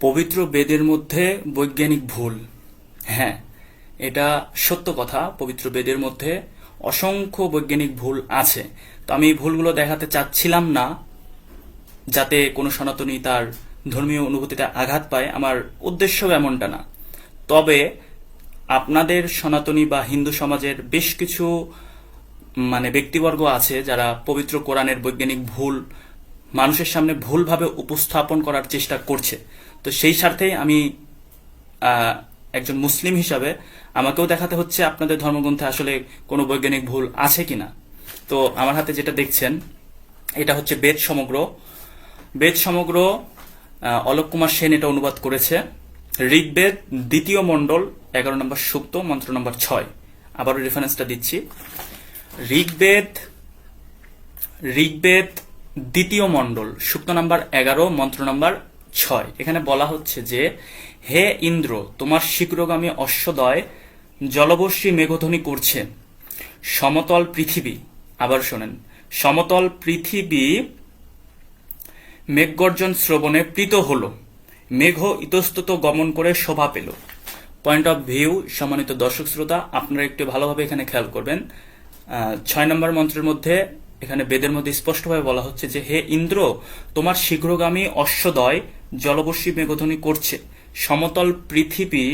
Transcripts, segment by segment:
পবিত্র বেদের মধ্যে বৈজ্ঞানিক ভুল। হ্যাঁ এটা সত্য কথা, পবিত্র বেদের মধ্যে অসংখ্য বৈজ্ঞানিক ভুল আছে। তো আমি ভুলগুলো দেখাতে চাচ্ছিলাম না, যাতে কোনো সনাতনী তার ধর্মীয় অনুভূতিতে আঘাত পায়। আমার উদ্দেশ্য এমনটা না। তবে আপনাদের সনাতনী বা হিন্দু সমাজের বেশ কিছু মানে ব্যক্তিবর্গ আছে যারা পবিত্র কোরআনের বৈজ্ঞানিক ভুল মানুষের সামনে ভুলভাবে উপস্থাপন করার চেষ্টা করছে। তো সেই স্বার্থেই আমি একজন মুসলিম হিসাবে আমাকেও দেখাতে হচ্ছে আপনাদের ধর্মগ্রন্থে আসলে কোনো বৈজ্ঞানিক ভুল আছে কিনা। তো আমার হাতে যেটা দেখছেন, এটা হচ্ছে বেদ সমগ্র। বেদ সমগ্র অলোক কুমার সেন এটা অনুবাদ করেছে। ঋগ্বেদ দ্বিতীয় মণ্ডল, এগারো নম্বর সুক্ত, মন্ত্র নম্বর ছয়। আবারও রেফারেন্সটা দিচ্ছি। ঋগ্বেদ ঋগ্বেদ দ্বিতীয় মণ্ডল, সুক্ত নাম্বার এগারো, মন্ত্র নাম্বার ছয়। এখানে বলা হচ্ছে যে, হে ইন্দ্র, তোমার শীঘ্রগামী অশ্বদয় জলবর্ষী মেঘধ্বনি করছে। সমতল পৃথিবী। আবার শোনেন, সমতল পৃথিবী মেঘগর্জন শ্রবণে প্রীত হল। মেঘ ইতস্তত গমন করে শোভা পেল। পয়েন্ট অফ ভিউ সম্মানিত দর্শক শ্রোতা, আপনারা একটু ভালোভাবে এখানে খেয়াল করবেন। ছয় নম্বর মন্ত্রের মধ্যে এখানে বেদের মধ্যে স্পষ্টভাবে বলা হচ্ছে যে, হে ইন্দ্র, তোমার শীঘ্রগামী অশ্বদয় জলবর্ষী মেঘধ্বনি করছে। সমতল পৃথিবী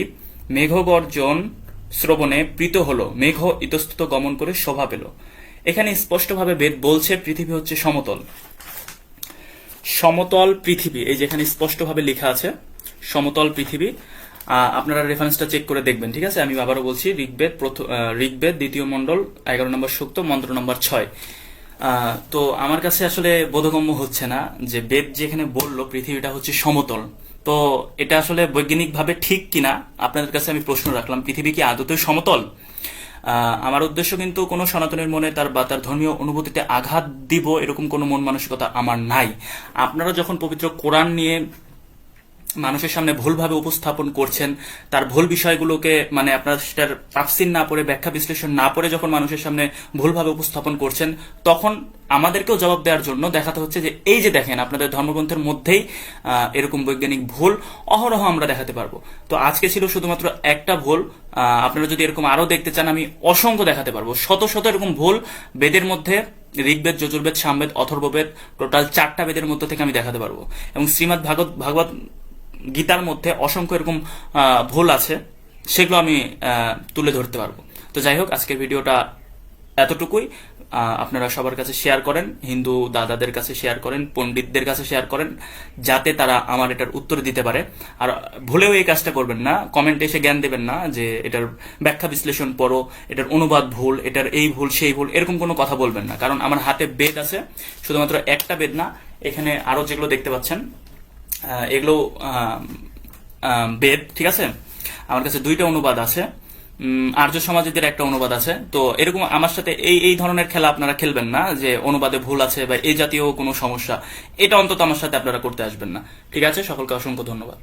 মেঘগর্জন শ্রবণে প্রীত হল। মেঘ ইতস্তত গমন করে শোভা পেল। এখানে স্পষ্টভাবে বেদ বলছে পৃথিবী হচ্ছে সমতল। সমতল পৃথিবী, এই যেখানে স্পষ্টভাবে লেখা আছে, সমতল পৃথিবী। আপনারা রেফারেন্সটা চেক করে দেখবেন, ঠিক আছে? আমি আবারও বলছি, ঋগ্বেদ ঋগ্বেদ দ্বিতীয় মণ্ডল, এগারো নম্বর সুক্ত, মন্ত্র নম্বর ছয়। তো আমার কাছে আসলে বোধগম্য হচ্ছে না যে বেদ যেখানে বলল পৃথিবীটা হচ্ছে সমতল। তো এটা আসলে বৈজ্ঞানিকভাবে ঠিক কিনা আপনাদের কাছে আমি প্রশ্ন রাখলাম, পৃথিবী কি আদতে সমতল? আমার উদ্দেশ্য কিন্তু কোনো সনাতনের মনে তার বা তার ধর্মীয় অনুভূতিতে আঘাত দিব এরকম কোনো মন মানসিকতা আমার নাই। আপনারা যখন পবিত্র কোরআন নিয়ে মানুষের সামনে ভুলভাবে উপস্থাপন করছেন, তার ভুল বিষয়গুলোকে মানে আপনার সেটার তাফসির না পড়ে, ব্যাখ্যা বিশ্লেষণ না পড়ে যখন মানুষের সামনে ভুলভাবে উপস্থাপন করছেন, তখন আমাদেরকেও জবাব দেওয়ার জন্য দেখাতে হচ্ছে যে, এই যে দেখেন, আপনাদের ধর্মগ্রন্থের মধ্যেই এরকম বৈজ্ঞানিক ভুল অহরহ আমরা দেখাতে পারব। তো আজকে ছিল শুধুমাত্র একটা ভুল আপনারা যদি এরকম আরও দেখতে চান, আমি অসংখ্য দেখাতে পারব। শত শত এরকম ভুল, বেদের মধ্যে ঋগ্বেদ, যজুর্বেদ, সামবেদ, অথর্ববেদ, টোটাল চারটা বেদের মধ্যে থেকে আমি দেখাতে পারব। এবং শ্রীমৎ ভাগবত ভাগবত গীতার মধ্যে অসংখ্য এরকম ভুল আছে, সেগুলো আমি তুলে ধরতে পারব। তো যাই হোক, আজকের ভিডিওটা এতটুকুই। আপনারা সবার কাছে শেয়ার করেন, হিন্দু দাদাদের কাছে শেয়ার করেন, পণ্ডিতদের কাছে শেয়ার করেন, যাতে তারা আমার এটার উত্তর দিতে পারে। আর ভুলেও এই কাজটা করবেন না কমেন্টে এসে জ্ঞান দেবেন না যে এটার ব্যাখ্যা বিশ্লেষণ পড়ো, এটার অনুবাদ ভুল, এটার এই ভুল, সেই ভুল, এরকম কোনো কথা বলবেন না। কারণ আমার হাতে বেদ আছে, শুধুমাত্র একটা বেদ না, এখানে আরও যেগুলো দেখতে পাচ্ছেন এগুলো বেদ, ঠিক আছে? আমার কাছে দুইটা অনুবাদ আছে। আর্য সমাজীদের একটা অনুবাদ আছে। তো এরকম আমার সাথে এই এই ধরনের খেলা আপনারা খেলবেন না, যে অনুবাদে ভুল আছে বা এই জাতীয় কোনো সমস্যা, এটা অন্তত আমার সাথে আপনারা করতে আসবেন না। ঠিক আছে? সকলকে অসংখ্য ধন্যবাদ।